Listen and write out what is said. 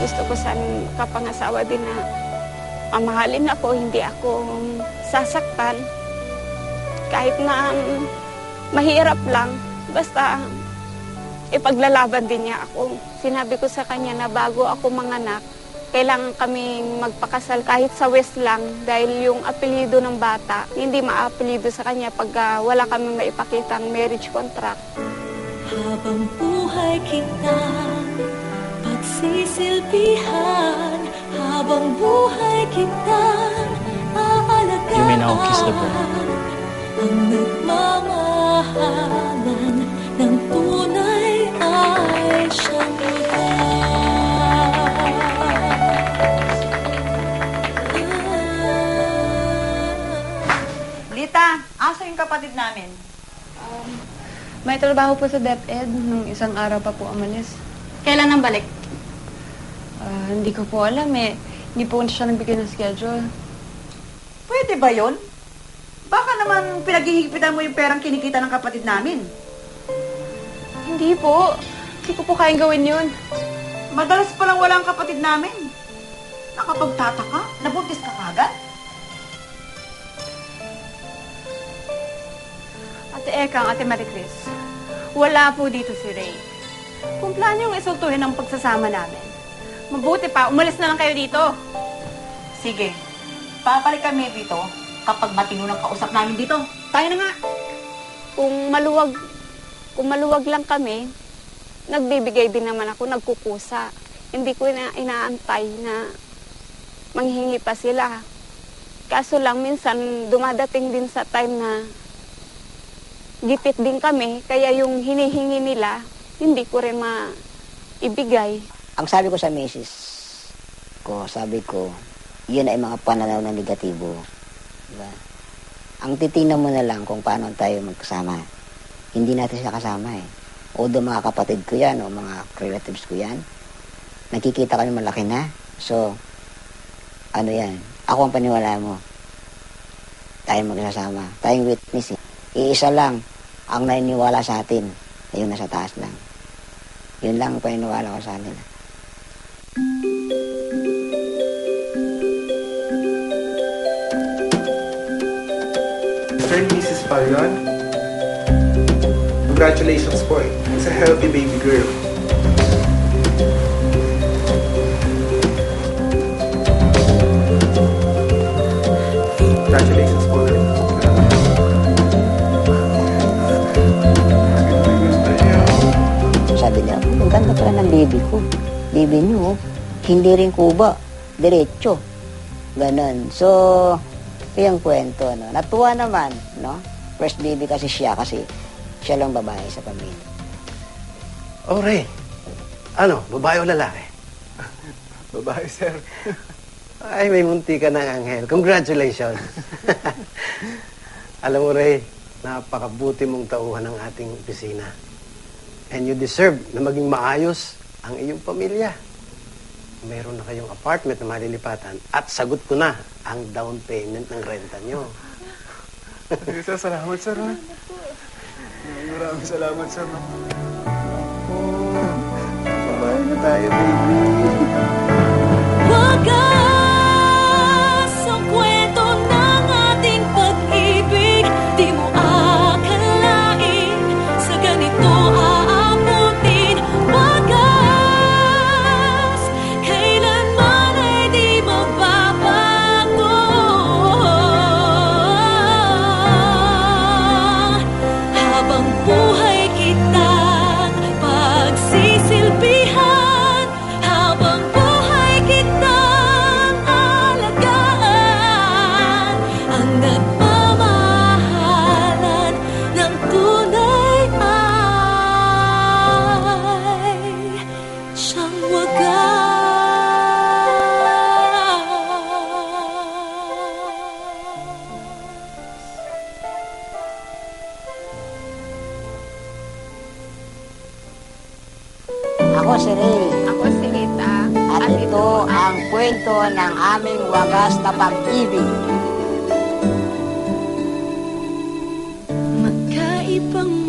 gusto ko sa kapangasawa din na pamahalin ako, hindi ako sasaktan. Kahit na mahirap lang, basta ipaglalaban din niya ako. Sinabi ko sa kanya na bago ako manganak, kailangan kaming magpakasal kahit sa West lang dahil yung apelido ng bata, hindi maapelido sa kanya pag ah, wala kami maipakitang marriage contract. Habang buhay kita pagsisilbihan Habang buhay kita aalagaan You may now kiss the bride. Ang nagmamahalan ng tunay ay siyang Lita, asa yung kapatid namin? May trabaho po sa DepEd nung isang araw pa po umalis. Kailan ang balik? Ah, hindi ko po alam eh. Hindi po siya nagbigay ng schedule. Pwede ba yon? Baka naman pinaghihigpitan mo yung perang kinikita ng kapatid namin. Hindi po. Hindi ko po kayang gawin yun. Madalas palang wala ang kapatid namin. Nakapagtataka, nabuntis ka kagad. Ate Ekang, Ate Maricris, wala po dito si Ray. Kung plano yung isultuhin ang pagsasama namin, mabuti pa, umalis na lang kayo dito. Sige, papalik kami dito kapag matino ng kausap namin dito. Tayo na nga. Kung maluwag, kung maluwag lang kami, nagbibigay din naman ako, nagkukusa. Hindi ko na inaantay na manghingi pa sila. Kaso lang minsan dumadating din sa time na gipit din kami, kaya yung hinihingi nila, hindi ko rin maibigay. Ang sabi ko sa misis ko, sabi ko, yun ay mga pananaw na negatibo. Diba? Ang titingnan mo na lang kung paano tayo magkasama. Hindi natin sila kasama eh. Although mga kapatid ko yan o mga relatives ko yan, nakikita kami malaki na. So, ano yan, ako ang paniwala mo. Tayo magkasama. Tayong witness eh. Iisa lang ang naniniwala sa atin. Ayun nasa taas lang. Yun lang ang paniniwala ko sa amin. And Mrs. Palyon, congratulations po eh. It's a healthy baby girl. Congratulations po. Sabi niya, ang ganda pala ng baby ko. Baby niyo, oh. hindi rin kuba, diretso. Ganon. So, yung kwento, no? Natuwa naman, no? First baby kasi siya, kasi siya lang babae sa pamilya. Oh, Ray. Ano, babae o lalaki? Babae, sir. Ay, may munti ka ng anghel. Congratulations. Alam mo, Ray, napakabuti mong tauhan ng ating opisina. And you deserve na maging maayos ang iyong pamilya. Meron na kayong apartment na malilipatan at sagot ko na ang down payment ng renta nyo. Sir, salamat, sir. ha? Maraming salamat, sir. no? Babae na tayo, baby. Habang buhay Ako si Ray. Ako si Rita. At, At ito, ito ang kwento ng aming wagas na pag-ibig. Magkaibang